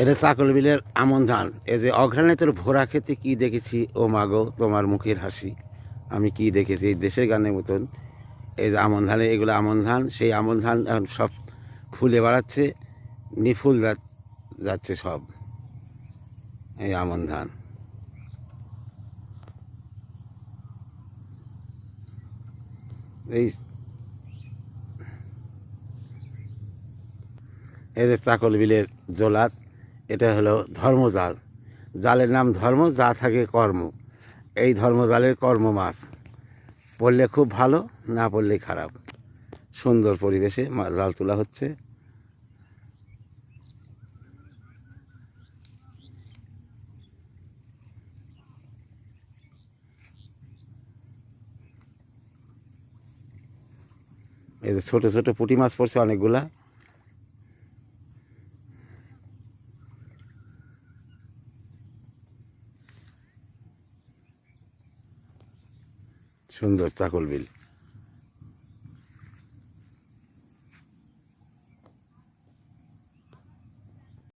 এটা চাকল বিলের আমন ধান। এই যে অঘ্রাণে তোর ভোরা খেতে কি দেখেছি? ও মাগো তোমার মুখের হাসি। আমি কি দেখেছি? এই দেশের গানের মতন। এই যে আমন ধানে, এগুলো আমন ধান। সেই আমন ধান এখন সব ফুলে বাড়াচ্ছে, নিফুল যাচ্ছে সব। এই আমন ধান। এই এই যে চাকল বিলের জোলাত এটা হলো ধর্মজাল। জালের নাম ধর্ম, যা থাকে কর্ম। এই ধর্মজালের কর্ম মাছ। পড়লে খুব ভালো, না পড়লে খারাপ। সুন্দর পরিবেশে জাল তোলা হচ্ছে। এই যে ছোটো ছোটো পুঁটি মাছ পড়ছে অনেকগুলা। সুন্দর চাকল বিল।